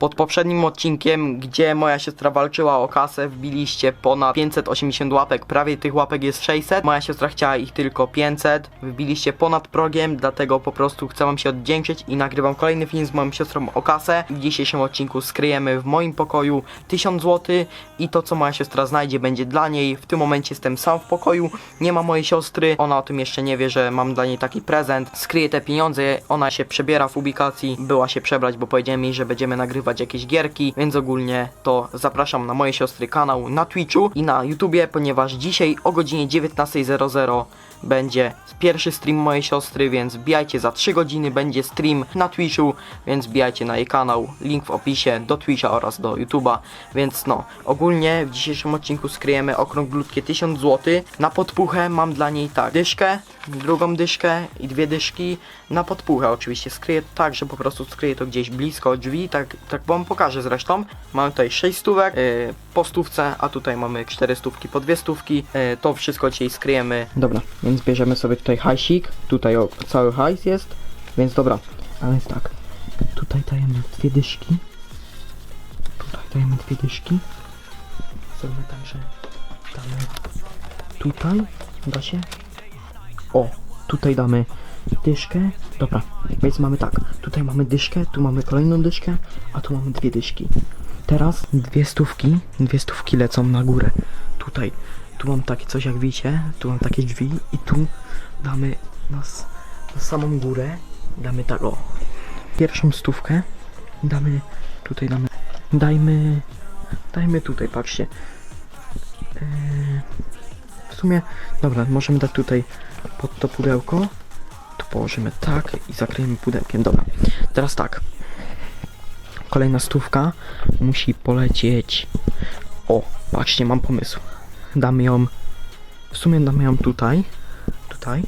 Pod poprzednim odcinkiem, gdzie moja siostra walczyła o kasę, wbiliście ponad 580 łapek, prawie tych łapek jest 600. Moja siostra chciała ich tylko 500. Wbiliście ponad progiem, dlatego po prostu chcę wam się oddzięczyć i nagrywam kolejny film z moją siostrą o kasę. W dzisiejszym odcinku skryjemy w moim pokoju 1000 zł i to co moja siostra znajdzie będzie dla niej. W tym momencie jestem sam w pokoju, nie ma mojej siostry, ona o tym jeszcze nie wie, że mam dla niej taki prezent. Skryję te pieniądze, ona się przebiera w ubikacji, była się przebrać, bo powiedziałem jej, że będziemy nagrywać jakieś gierki, więc ogólnie to zapraszam na moje siostry kanał na Twitchu i na YouTubie, ponieważ dzisiaj o godzinie 19.00 będzie pierwszy stream mojej siostry, więc wbijajcie za 3 godziny, będzie stream na Twitchu, więc wbijajcie na jej kanał, link w opisie do Twitcha oraz do YouTuba, więc no, ogólnie w dzisiejszym odcinku skryjemy okrąglutkie 1000 zł, na podpuchę mam dla niej tak, dyszkę, drugą dyszkę i dwie dyszki, na podpuchę oczywiście skryję tak, że po prostu skryję to gdzieś blisko drzwi, tak, tak wam pokażę zresztą, mamy tutaj 6 stówek, yy, po stówce, a tutaj mamy 4 stówki po dwie stówki, yy, to wszystko dzisiaj skryjemy. Dobra, więc bierzemy sobie tutaj hajsik, tutaj o, cały hajs jest, więc dobra, a więc tak, tutaj dajemy dwie dyszki, tutaj dajemy dwie dyszki, zrobimy tak, że damy tutaj, da się, o, tutaj damy dyszkę, dobra, więc mamy tak, tutaj mamy dyszkę, tu mamy kolejną dyszkę, a tu mamy dwie dyszki. Teraz dwie stówki, dwie stówki lecą na górę, tutaj, tu mam takie coś jak widzicie, tu mam takie drzwi i tu damy na, s- na samą górę, damy tak o, pierwszą stówkę, damy, tutaj damy, dajmy, dajmy tutaj, patrzcie, Eee, w sumie, dobra, możemy dać tutaj pod to pudełko, tu położymy tak i zakryjemy pudełkiem, dobra, teraz tak, kolejna stówka musi polecieć, o, patrzcie, mam pomysł, damy ją, w sumie damy ją tutaj, tutaj.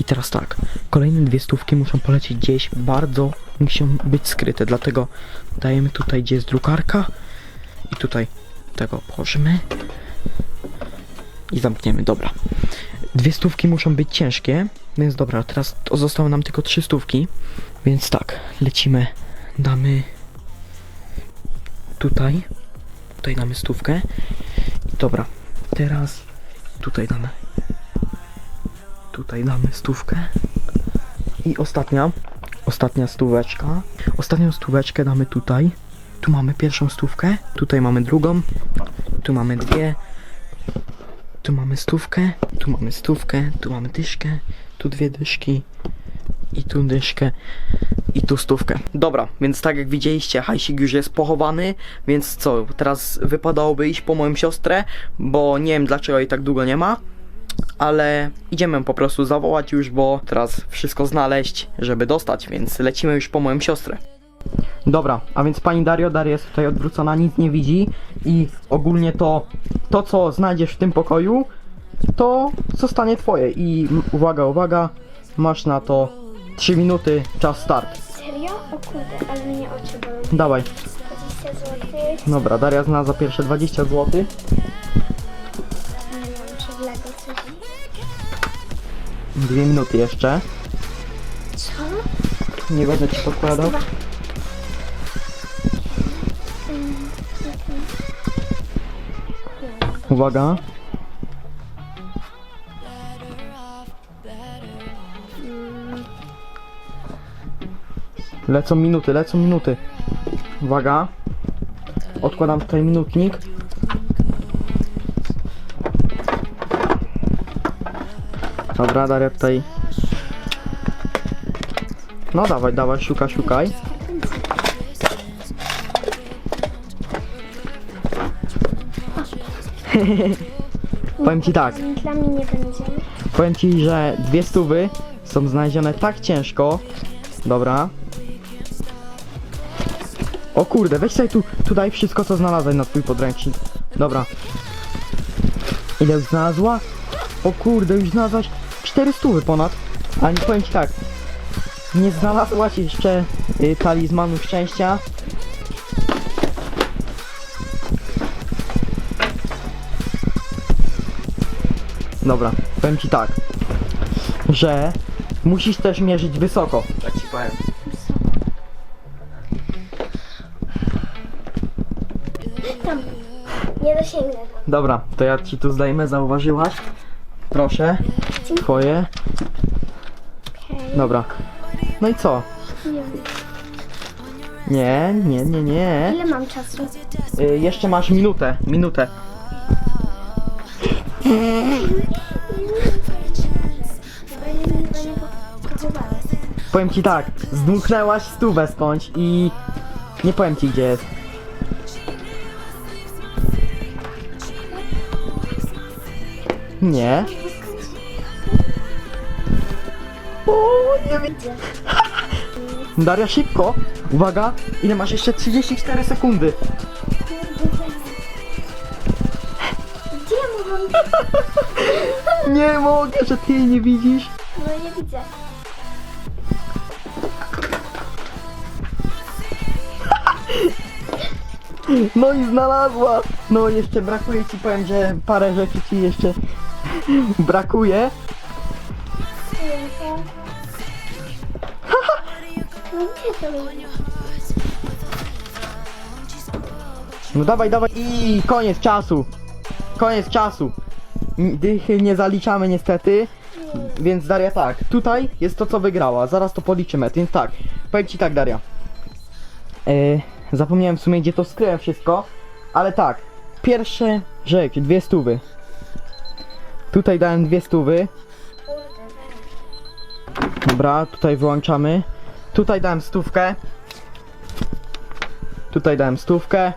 I teraz tak, kolejne dwie stówki muszą polecieć gdzieś, bardzo muszą być skryte, dlatego dajemy tutaj, gdzie jest drukarka. I tutaj tego położymy. I zamkniemy, dobra. Dwie stówki muszą być ciężkie, więc dobra, teraz zostały nam tylko trzy stówki, więc tak, lecimy, damy tutaj, tutaj damy stówkę. I dobra, teraz tutaj damy, tutaj damy stówkę. I ostatnia, ostatnia stóweczka, ostatnią stóweczkę damy tutaj, tu mamy pierwszą stówkę, tutaj mamy drugą, tu mamy dwie, tu mamy stówkę, tu mamy stówkę, tu mamy dyszkę, tu dwie dyszki. I tu dyszkę i tu stówkę. Dobra, więc tak jak widzieliście, hajsik już jest pochowany, więc co, teraz wypadałoby iść po moją siostrę, bo nie wiem dlaczego jej tak długo nie ma, ale idziemy po prostu zawołać już, bo teraz wszystko znaleźć, żeby dostać, więc lecimy już po moją siostrę. Dobra, a więc pani Dario, Daria jest tutaj odwrócona, nic nie widzi i ogólnie to, to co znajdziesz w tym pokoju, to zostanie twoje i uwaga, uwaga, masz na to 3 minuty, czas start. Serio? O kurde, ale mnie oczy bolą. Dawaj. 20 zł. Dobra, Daria zna za pierwsze 20 zł. Nie wiem, czy w Lego coś. Dwie minuty jeszcze. Co? Nie będę ci podkładał. Uwaga. Lecą minuty, lecą minuty. Uwaga. Odkładam tutaj minutnik. Dobra, Daria tutaj. No dawaj, dawaj, szukaj, szukaj. Powiem ci tak. Z mintlami nie będzie. Powiem ci, że dwie stówy są znalezione tak ciężko. Dobra. O kurde, weź sobie tu, tu daj wszystko co znalazłeś na twój podręcznik. Dobra. Ile już znalazła? O kurde, już znalazłaś 4 stówy ponad. Ale nie powiem ci tak. Nie znalazłaś jeszcze y, talizmanu szczęścia. Dobra, powiem ci tak, że musisz też mierzyć wysoko. Tak ci powiem. Nie dosięgnę. Dobra, to ja ci tu zdejmę, zauważyłaś? Proszę, twoje. Dobra. No i co? Nie. Nie, nie, nie. Ile mam czasu? Y, jeszcze masz minutę, minutę. Powiem ci tak, zdmuchnęłaś stówę skądś i nie powiem ci gdzie jest. Nie. O, nie widzę. Daria, szybko. Uwaga, ile masz jeszcze 34 sekundy. Gdzie ja mogłam? Nie mogę, że ty jej nie widzisz. No nie widzę. No i znalazła. No jeszcze brakuje ci, powiem, że parę rzeczy ci jeszcze brakuje. No dawaj, dawaj i koniec czasu. Koniec czasu. Dychy nie zaliczamy niestety. Więc Daria tak, tutaj jest to co wygrała, zaraz to policzymy, więc tak, powiem ci tak Daria. E, zapomniałem w sumie gdzie to skryłem wszystko, ale tak, pierwsze rzecz, dwie stówy. Tutaj dałem dwie stówy. Dobra, tutaj wyłączamy. Tutaj dałem stówkę. Tutaj dałem stówkę.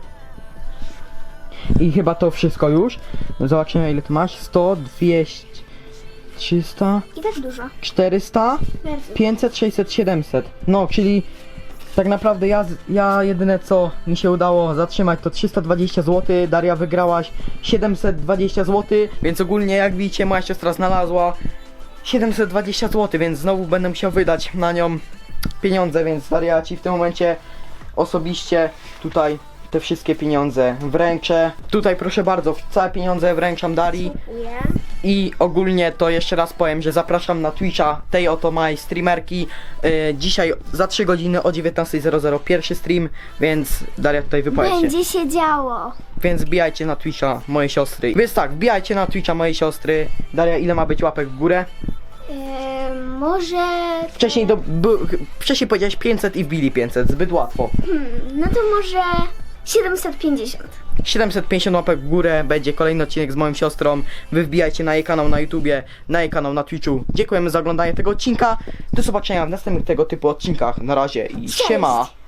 I chyba to wszystko już. Zobaczymy ile tu masz. 100, 200, 300, I tak dużo. 400, Bardzo. 500, 600, 700. No, czyli tak naprawdę ja, ja jedyne co mi się udało zatrzymać to 320 zł, Daria wygrałaś 720 zł, więc ogólnie jak widzicie moja siostra znalazła 720 zł, więc znowu będę musiał wydać na nią pieniądze, więc Daria ci w tym momencie osobiście tutaj te wszystkie pieniądze wręczę. Tutaj proszę bardzo, całe pieniądze wręczam Darii. Dziękuję. I ogólnie to jeszcze raz powiem, że zapraszam na Twitcha tej oto małej streamerki. Yy, dzisiaj za 3 godziny o 19.00 pierwszy stream, więc Daria tutaj wypowiedź się. Będzie się działo. Więc wbijajcie na Twitcha mojej siostry. Więc tak, wbijajcie na Twitcha mojej siostry. Daria, ile ma być łapek w górę? Może... Wcześniej, do, bu, wcześniej powiedziałeś 500 i wbili 500, zbyt łatwo. Hmm, no to może 750. 750 łapek w górę, będzie kolejny odcinek z moją siostrą. Wy wbijajcie na jej kanał na YouTubie, na jej kanał na Twitchu. Dziękujemy za oglądanie tego odcinka. Do zobaczenia w następnych tego typu odcinkach. Na razie i siema!